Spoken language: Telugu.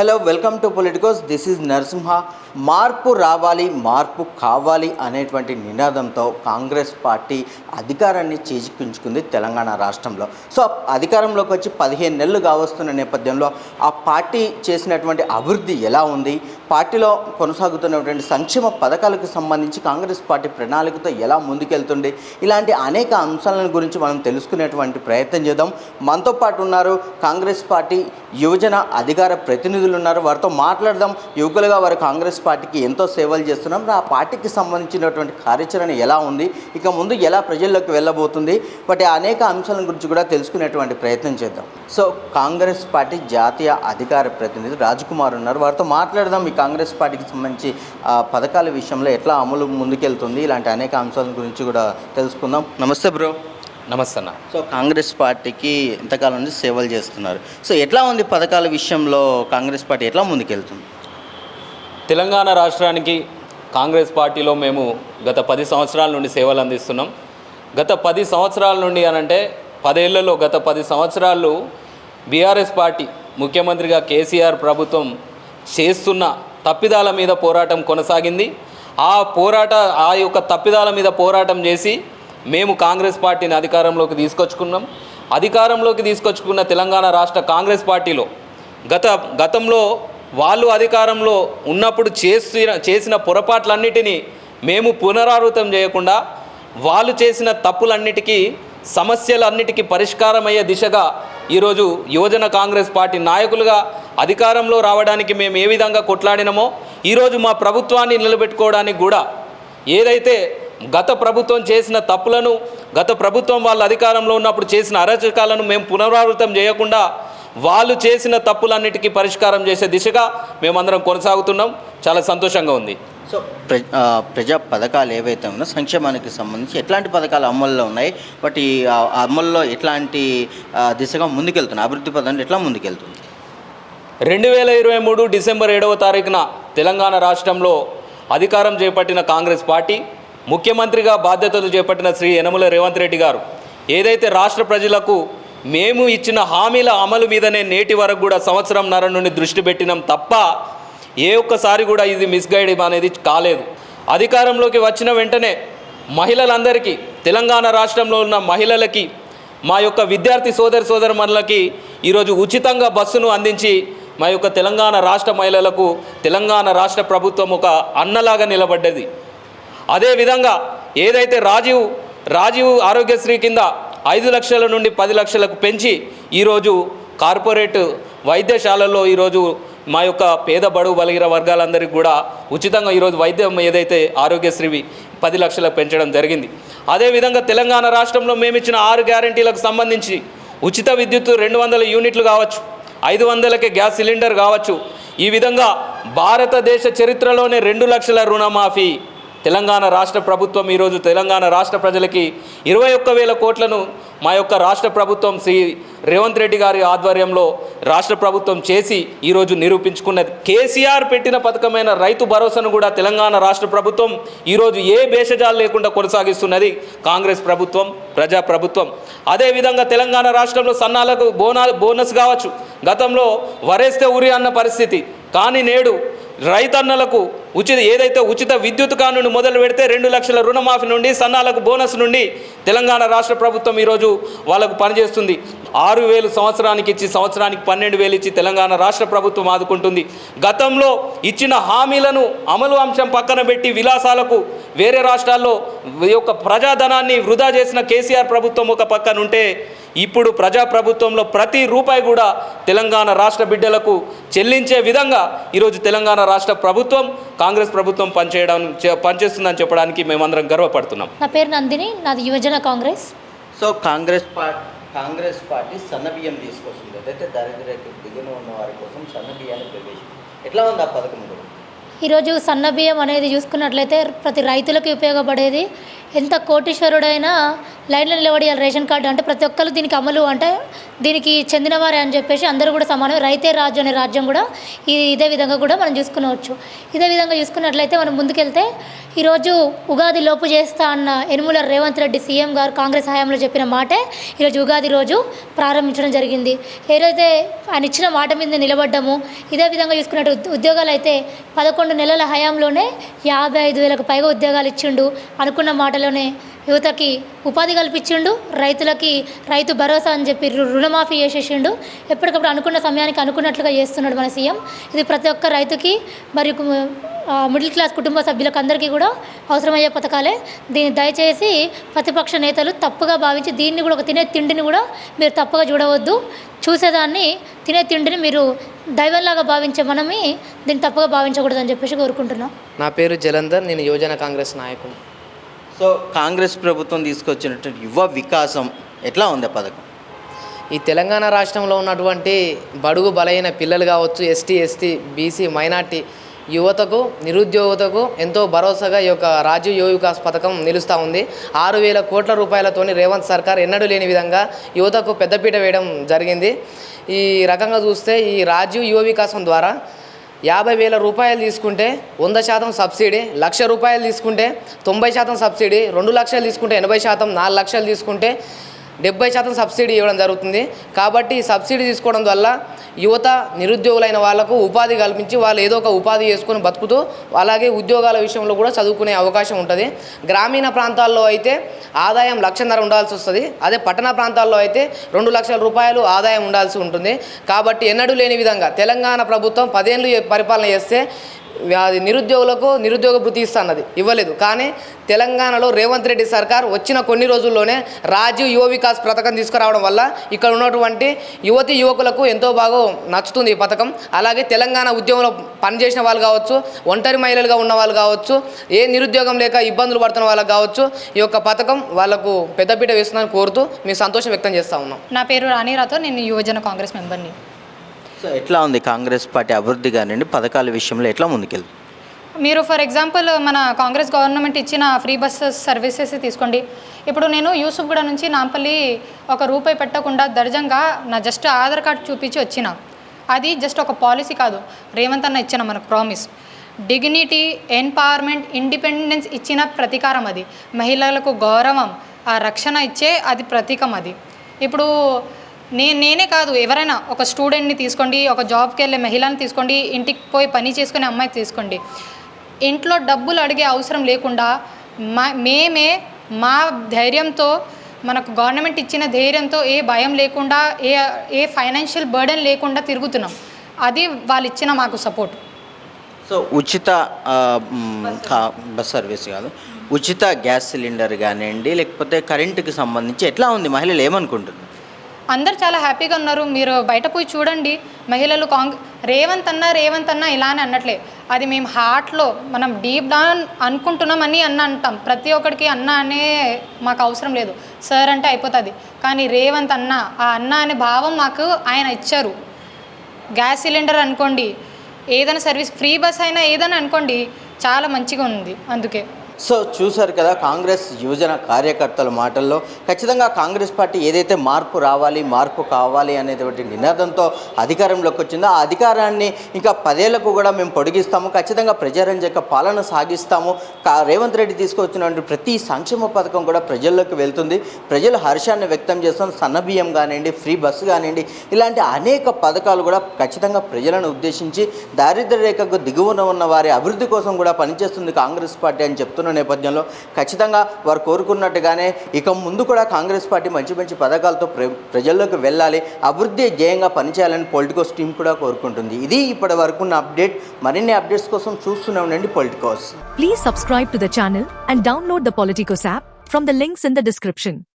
Hello welcome to Politicos this is Narasimha మార్పు రావాలి మార్పు కావాలి అనేటువంటి నినాదంతో కాంగ్రెస్ పార్టీ అధికారాన్ని చేజిక్కించుకుంది తెలంగాణ రాష్ట్రంలో. సో అధికారంలోకి వచ్చి పదిహేను నెలలు కావస్తున్న నేపథ్యంలో ఆ పార్టీ చేసినటువంటి అభివృద్ధి ఎలా ఉంది? పార్టీలో కొనసాగుతున్నటువంటి సంక్షేమ పథకాలకు సంబంధించి కాంగ్రెస్ పార్టీ ప్రణాళికతో ఎలా ముందుకెళ్తుంది? ఇలాంటి అనేక అంశాలను గురించి మనం తెలుసుకునేటువంటి ప్రయత్నం చేద్దాం. మనతో పాటు ఉన్నారు కాంగ్రెస్ పార్టీ యువజన అధికార ప్రతినిధులు ఉన్నారు. వారితో మాట్లాడదాం. యువకులుగా వారు కాంగ్రెస్ పార్టీకి ఎంతో సేవలు చేస్తున్నారు. ఆ పార్టీకి సంబంధించినటువంటి కార్యాచరణ ఎలా ఉంది? ఇక ముందు ఎలా ప్రజల్లోకి వెళ్ళబోతుంది? వాటి అనేక అంశాల గురించి కూడా తెలుసుకునేటువంటి ప్రయత్నం చేద్దాం. సో కాంగ్రెస్ పార్టీ జాతీయ అధికార ప్రతినిధి రాజ్కుమార్ ఉన్నారు. వారితో మాట్లాడదాం. ఇక కాంగ్రెస్ పార్టీకి సంబంధించి ఆ, పథకాల విషయంలో ఎట్లా అమలు ముందుకెళ్తుంది? ఇలాంటి అనేక అంశాల గురించి కూడా తెలుసుకుందాం. నమస్తే బ్రో. నమస్తే అన్న. సో కాంగ్రెస్ పార్టీకి ఇంతకాలం నుంచి సేవలు చేస్తున్నారు. సో ఎట్లా ఉంది పథకాల విషయంలో కాంగ్రెస్ పార్టీ? ఎట్లా ముందుకెళ్తుంది? తెలంగాణ రాష్ట్రానికి కాంగ్రెస్ పార్టీలో మేము గత పది సంవత్సరాల నుండి సేవలు అందిస్తున్నాం. గత పది సంవత్సరాల నుండి అనంటే పదేళ్ళలో గత పది సంవత్సరాలు బీఆర్ఎస్ పార్టీ ముఖ్యమంత్రిగా కేసీఆర్ ప్రభుత్వం చేస్తున్న తప్పిదాల మీద పోరాటం కొనసాగింది. ఆ పోరాట ఆ యొక్క తప్పిదాల మీద పోరాటం చేసి మేము కాంగ్రెస్ పార్టీని అధికారంలోకి తీసుకొచ్చుకున్నాం. అధికారంలోకి తీసుకొచ్చుకున్న తెలంగాణ రాష్ట్ర కాంగ్రెస్ పార్టీలో గత గతంలో వాళ్ళు అధికారంలో ఉన్నప్పుడు చేసిన చేసిన పొరపాట్లన్నిటినీ మేము పునరావృతం చేయకుండా వాళ్ళు చేసిన తప్పులన్నిటికీ సమస్యలన్నిటికీ పరిష్కారమయ్యే దిశగా ఈరోజు యువజన కాంగ్రెస్ పార్టీ నాయకులుగా అధికారంలో రావడానికి మేము ఏ విధంగా కొట్లాడినమో ఈరోజు మా ప్రభుత్వాన్ని నిలబెట్టుకోవడానికి కూడా ఏదైతే గత ప్రభుత్వం చేసిన తప్పులను గత ప్రభుత్వం వాళ్ళ అధికారంలో ఉన్నప్పుడు చేసిన అరాచకాలను మేము పునరావృతం చేయకుండా వాళ్ళు చేసిన తప్పులన్నిటికీ పరిష్కారం చేసే దిశగా మేమందరం కొనసాగుతున్నాం. చాలా సంతోషంగా ఉంది. సో ప్ర ప్రజా పథకాలు ఏవైతే ఉన్నా సంక్షేమానికి సంబంధించి ఎట్లాంటి పథకాలు అమల్లో ఉన్నాయి? వాటి అమల్లో ఎట్లాంటి దిశగా ముందుకెళ్తున్నాయి? అభివృద్ధి పథకాలు ఎట్లా ముందుకెళ్తుంది రెండు వేల ఇరవై మూడు డిసెంబర్ ఏడవ తారీఖున తెలంగాణ రాష్ట్రంలో అధికారం చేపట్టిన కాంగ్రెస్ పార్టీ ముఖ్యమంత్రిగా బాధ్యతలు చేపట్టిన శ్రీ యనమల రేవంత్ రెడ్డి గారు. ఏదైతే రాష్ట్ర ప్రజలకు మేము ఇచ్చిన హామీల అమలు మీదనే నేటి వరకు కూడా సంవత్సరంన్నర నుండి దృష్టి పెట్టినాం తప్ప ఏ ఒక్కసారి కూడా ఇది మిస్గైడ్ అనేది కాలేదు. అధికారంలోకి వచ్చిన వెంటనే మహిళలందరికీ తెలంగాణ రాష్ట్రంలో ఉన్న మహిళలకి మా యొక్క విద్యార్థి సోదరి సోదరుమణులకి ఈరోజు ఉచితంగా బస్సును అందించి మా యొక్క తెలంగాణ రాష్ట్ర మహిళలకు తెలంగాణ రాష్ట్ర ప్రభుత్వం ఒక అన్నలాగా నిలబడ్డది. అదేవిధంగా ఏదైతే రాజీవ్ రాజీవ్ ఆరోగ్యశ్రీ కింద ఐదు లక్షల నుండి పది లక్షలకు పెంచి ఈరోజు కార్పొరేట్ వైద్యశాలల్లో ఈరోజు మా యొక్క పేద బడుగు బలిగిన వర్గాలందరికీ కూడా ఉచితంగా ఈరోజు వైద్యం ఏదైతే ఆరోగ్యశ్రీ పది లక్షలకు పెంచడం జరిగింది. అదేవిధంగా తెలంగాణ రాష్ట్రంలో మేము ఇచ్చిన ఆరు గ్యారంటీలకు సంబంధించి ఉచిత విద్యుత్ రెండు వందల యూనిట్లు కావచ్చు. ఐదు వందలకే గ్యాస్ సిలిండర్ కావచ్చు. ఈ విధంగా భారతదేశ చరిత్రలోనే రెండు లక్షల రుణమాఫీ. తెలంగాణ రాష్ట్ర ప్రభుత్వం ఈరోజు తెలంగాణ రాష్ట్ర ప్రజలకి ఇరవై ఒక్క వేల కోట్లను మా యొక్క రాష్ట్ర ప్రభుత్వం శ్రీ రేవంత్ రెడ్డి గారి ఆధ్వర్యంలో రాష్ట్ర ప్రభుత్వం చేసి ఈరోజు నిరూపించుకున్నది. కేసీఆర్ పెట్టిన పథకమైన రైతు భరోసాను కూడా తెలంగాణ రాష్ట్ర ప్రభుత్వం ఈరోజు ఏ భేషజాలు లేకుండా కొనసాగిస్తున్నది. కాంగ్రెస్ ప్రభుత్వం ప్రజా ప్రభుత్వం. అదేవిధంగా తెలంగాణ రాష్ట్రంలో సన్నాలకు బోనా బోనస్ కావచ్చు. గతంలో వరేస్తే ఉరి అన్న పరిస్థితి. కానీ నేడు రైతన్నలకు ఉచిత ఏదైతే ఉచిత విద్యుత్ కానుని మొదలు పెడితే రెండు లక్షల రుణమాఫీ నుండి సన్నాలకు బోనస్ నుండి తెలంగాణ రాష్ట్ర ప్రభుత్వం ఈరోజు వాళ్ళకు పనిచేస్తుంది. ఆరు వేలు సంవత్సరానికి ఇచ్చి సంవత్సరానికి పన్నెండు వేలు ఇచ్చి తెలంగాణ రాష్ట్ర ప్రభుత్వం ఆదుకుంటుంది. గతంలో ఇచ్చిన హామీలను అమలు అంశం పక్కన పెట్టి విలాసాలకు వేరే రాష్ట్రాల్లో యొక్క ప్రజాధనాన్ని వృధా చేసిన కేసీఆర్ ప్రభుత్వం ఒక పక్కనుంటే ఇప్పుడు ప్రజాప్రభుత్వంలో ప్రతి రూపాయి కూడా తెలంగాణ రాష్ట్ర బిడ్డలకు చెల్లించే విధంగా ఈరోజు తెలంగాణ రాష్ట్ర ప్రభుత్వం కాంగ్రెస్ ప్రభుత్వం పనిచేయడం పనిచేస్తుందని చెప్పడానికి మేమందరం గర్వపడుతున్నాం. నా పేరు నందిని నాది యువజన Congress. So Congress party Congress party సన్న బియ్యం తీసుకొస్తుంది. ఏదైతే దారిద్ర్యకు దిగున ఉన్న వారి కోసం సన్న బియ్యాన్ని ప్రవేశించింది ఎట్లా ఉంది ఆ పథకం? ఈరోజు సన్న బియ్యం అనేది చూసుకున్నట్లయితే ప్రతి రైతులకి ఉపయోగపడేది ఎంత కోటీశ్వరుడైనా లైన్లో నిలబడియాలి రేషన్ కార్డు అంటే ప్రతి ఒక్కరు దీనికి అమలు అంటే దీనికి చెందినవారే అని చెప్పేసి అందరూ కూడా సమానం. రైతే రాజు అనే రాజ్యం కూడా ఈ ఇదే విధంగా కూడా మనం చూసుకునవచ్చు. ఇదే విధంగా చూసుకున్నట్లయితే మనం ముందుకెళ్తే ఈరోజు ఉగాది లోపు చేస్తా అన్న యనుమల రేవంత్ రెడ్డి సీఎం గారు కాంగ్రెస్ హయాంలో చెప్పిన మాటే ఈరోజు ఉగాది రోజు ప్రారంభించడం జరిగింది. ఏదైతే ఆయన ఇచ్చిన మాట మీద నిలబడ్డము ఇదే విధంగా చూసుకున్నట్టు ఉద్య- ఉద్యోగాలు అయితే పదకొండు నెలల హయాంలోనే యాభై ఐదు వేలకు పైగా ఉద్యోగాలు ఇచ్చిండు అనుకున్న మాటలోనే యువతకి ఉపాధి కల్పించిండు రైతులకి రైతు భరోసా అని చెప్పి రుణమాఫీ చేసేసిండు. ఎప్పటికప్పుడు అనుకున్న సమయానికి అనుకున్నట్లుగా చేస్తున్నాడు మన సీఎం. ఇది ప్రతి ఒక్క రైతుకి మరియు మిడిల్ క్లాస్ కుటుంబ సభ్యులకు అందరికీ కూడా అవసరమయ్యే పథకాలే. దీన్ని దయచేసి ప్రతిపక్ష నేతలు తప్పుగా భావించి దీన్ని కూడా ఒక తినే తిండిని కూడా మీరు తప్పుగా చూడవద్దు. చూసేదాన్ని తినే తిండిని మీరు దైవంలాగా భావించే మనమే దీన్ని తప్పుగా భావించకూడదని చెప్పేసి కోరుకుంటున్నాం. నా పేరు జలంధర్ నేను యువజన కాంగ్రెస్ నాయకుడు. సో కాంగ్రెస్ ప్రభుత్వం తీసుకొచ్చినటువంటి యువ వికాసం ఎట్లా ఉంది పథకం? ఈ తెలంగాణ రాష్ట్రంలో ఉన్నటువంటి బడుగు బలైన పిల్లలు కావచ్చు ఎస్టీ ఎస్టీ బీసీ మైనార్టీ యువతకు నిరుద్యోగతకు ఎంతో భరోసాగా ఈ యొక్క రాజీవ్ యువ వికాస్ పథకం నిలుస్తూ ఉంది. ఆరు వేల కోట్ల రూపాయలతోని రేవంత్ సర్కార్ ఎన్నడూ లేని విధంగా యువతకు పెద్దపీట వేయడం జరిగింది. ఈ రకంగా చూస్తే ఈ రాజీవ్ యువ వికాసం ద్వారా యాభై వేల రూపాయలు తీసుకుంటే వంద శాతం సబ్సిడీ లక్ష రూపాయలు తీసుకుంటే తొంభై శాతం సబ్సిడీ రెండు లక్షలు తీసుకుంటే ఎనభై శాతం నాలుగు లక్షలు తీసుకుంటే డెబ్బై శాతం సబ్సిడీ ఇవ్వడం జరుగుతుంది. కాబట్టి ఈ సబ్సిడీ తీసుకోవడం వల్ల యువత నిరుద్యోగులైన వాళ్ళకు ఉపాధి కల్పించి వాళ్ళు ఏదో ఒక ఉపాధి చేసుకొని బతుకుతూ అలాగే ఉద్యోగాల విషయంలో కూడా చదువుకునే అవకాశం ఉంటుంది. గ్రామీణ ప్రాంతాల్లో అయితే ఆదాయం లక్షన్నర ఉండాల్సి వస్తుంది. అదే పట్టణ ప్రాంతాల్లో అయితే రెండు లక్షల రూపాయలు ఆదాయం ఉండాల్సి ఉంటుంది. కాబట్టి ఎన్నడూ లేని విధంగా తెలంగాణ ప్రభుత్వం పదేళ్ళు పరిపాలన చేస్తే అది నిరుద్యోగులకు నిరుద్యోగ భృతి ఇస్తున్నది. ఇవ్వలేదు. కానీ తెలంగాణలో రేవంత్ రెడ్డి సర్కార్ వచ్చిన కొన్ని రోజుల్లోనే రాజీవ్ యువ వికాస్ పథకం తీసుకురావడం వల్ల ఇక్కడ ఉన్నటువంటి యువతి యువకులకు ఎంతో బాగా నచ్చుతుంది ఈ పథకం. అలాగే తెలంగాణ ఉద్యమంలో పనిచేసిన వాళ్ళు కావచ్చు ఒంటరి మహిళలుగా ఉన్న వాళ్ళు కావచ్చు ఏ నిరుద్యోగం లేక ఇబ్బందులు పడుతున్న వాళ్ళకి కావచ్చు ఈ యొక్క పథకం వాళ్ళకు పెద్దపీట వేస్తుందని కోరుతూ మేము సంతోషం వ్యక్తం చేస్తా ఉన్నాం. నా పేరు రాణి నేను యువజన కాంగ్రెస్ మెంబర్ని. సో ఎట్లా ఉంది కాంగ్రెస్ పార్టీ అభివృద్ధి కానివ్వండి పథకాల విషయంలో ఎట్లా ముందుకెళ్తుంది? మీరు ఫర్ ఎగ్జాంపుల్ మన కాంగ్రెస్ గవర్నమెంట్ ఇచ్చిన ఫ్రీ బస్సెస్ సర్వీసెస్ తీసుకోండి. ఇప్పుడు నేను యూసుఫ్గూడ నుంచి నాంపల్లి ఒక రూపాయి పెట్టకుండా దర్జంగా నా జస్ట్ ఆధార్ కార్డ్ చూపించి వచ్చిన. అది జస్ట్ ఒక పాలసీ కాదు. రేవంత్ అన్న ఇచ్చిన మనకు ప్రామిస్. డిగ్నిటీ ఎంపవర్మెంట్ ఇండిపెండెన్స్ ఇచ్చిన ప్రతీకారం అది. మహిళలకు గౌరవం ఆ రక్షణ ఇచ్చే అది ప్రతీకం అది. ఇప్పుడు నేను నేనే కాదు ఎవరైనా ఒక స్టూడెంట్ని తీసుకోండి ఒక జాబ్కి వెళ్ళే మహిళని తీసుకోండి ఇంటికి పోయి పని చేసుకునే అమ్మాయి తీసుకోండి. ఇంట్లో డబ్బులు అడిగే అవసరం లేకుండా మా మేమే మా ధైర్యంతో మనకు గవర్నమెంట్ ఇచ్చిన ధైర్యంతో ఏ భయం లేకుండా ఏ ఏ ఫైనాన్షియల్ బర్డెన్ లేకుండా తిరుగుతున్నాం. అది వాళ్ళు ఇచ్చిన మాకు సపోర్ట్. సో ఉచిత బస్ సర్వీస్ కాదు ఉచిత గ్యాస్ సిలిండర్ కానివ్వండి లేకపోతే కరెంటుకి సంబంధించి ఎట్లా ఉంది? మహిళలు ఏమనుకుంటున్నారు? అందరు చాలా హ్యాపీగా ఉన్నారు. మీరు బయట పోయి చూడండి. మహిళలు కాంగ్ రేవంత్ అన్న రేవంత్ అన్న ఇలానే అన్నట్లే. అది మేము హార్ట్లో మనం డీప్ డౌన్ అనుకుంటున్నామని అన్న అంటాం. ప్రతి ఒక్కడికి అన్న అనే మాకు అవసరం లేదు. సార్ అంటే అయిపోతుంది. కానీ రేవంత్ అన్న ఆ అన్న అనే భావం మాకు ఆయన ఇచ్చారు. గ్యాస్ సిలిండర్ అనుకోండి ఏదైనా సర్వీస్ ఫ్రీ బస్ అయినా ఏదైనా అనుకోండి చాలా మంచిగా ఉంది. అందుకే. సో చూశారు కదా కాంగ్రెస్ యువజన కార్యకర్తల మాటల్లో ఖచ్చితంగా కాంగ్రెస్ పార్టీ ఏదైతే మార్పు రావాలి మార్పు కావాలి అనేటువంటి నినాదంతో అధికారంలోకి వచ్చిందో ఆ అధికారాన్ని ఇంకా పదేళ్ళకు కూడా మేము పొడిగిస్తాము ఖచ్చితంగా ప్రజారంజక పాలన సాగిస్తాము. రేవంత్ రెడ్డి తీసుకొచ్చినటువంటి ప్రతి సంక్షేమ పథకం కూడా ప్రజల్లోకి వెళ్తుంది. ప్రజలు హర్షాన్ని వ్యక్తం చేస్తాం సన్నబియ్యం కానివ్వండి ఫ్రీ బస్సు కానివ్వండి ఇలాంటి అనేక పథకాలు కూడా ఖచ్చితంగా ప్రజలను ఉద్దేశించి దారిద్ర్య రేఖకు దిగువన ఉన్న వారి అభివృద్ధి కోసం కూడా పనిచేస్తుంది కాంగ్రెస్ పార్టీ అని చేస్తున్న నేపథ్యంలో ఖచ్చితంగా వారు కోరుకున్నట్టుగానే ఇక ముందు కూడా కాంగ్రెస్ పార్టీ మంచి మంచి పథకాలతో ప్ర ప్రజల్లోకి వెళ్ళాలి అభివృద్ధి ధ్యేయంగా పనిచేయాలని పొలిటికోస్ టీం కూడా కోరుకుంటుంది. ఇది ఇప్పటి వరకు ఉన్న అప్డేట్. మరిన్ని అప్డేట్స్ కోసం చూస్తూనే ఉండండి Politicos. Please subscribe to the channel and download the Politicos app from the links in the description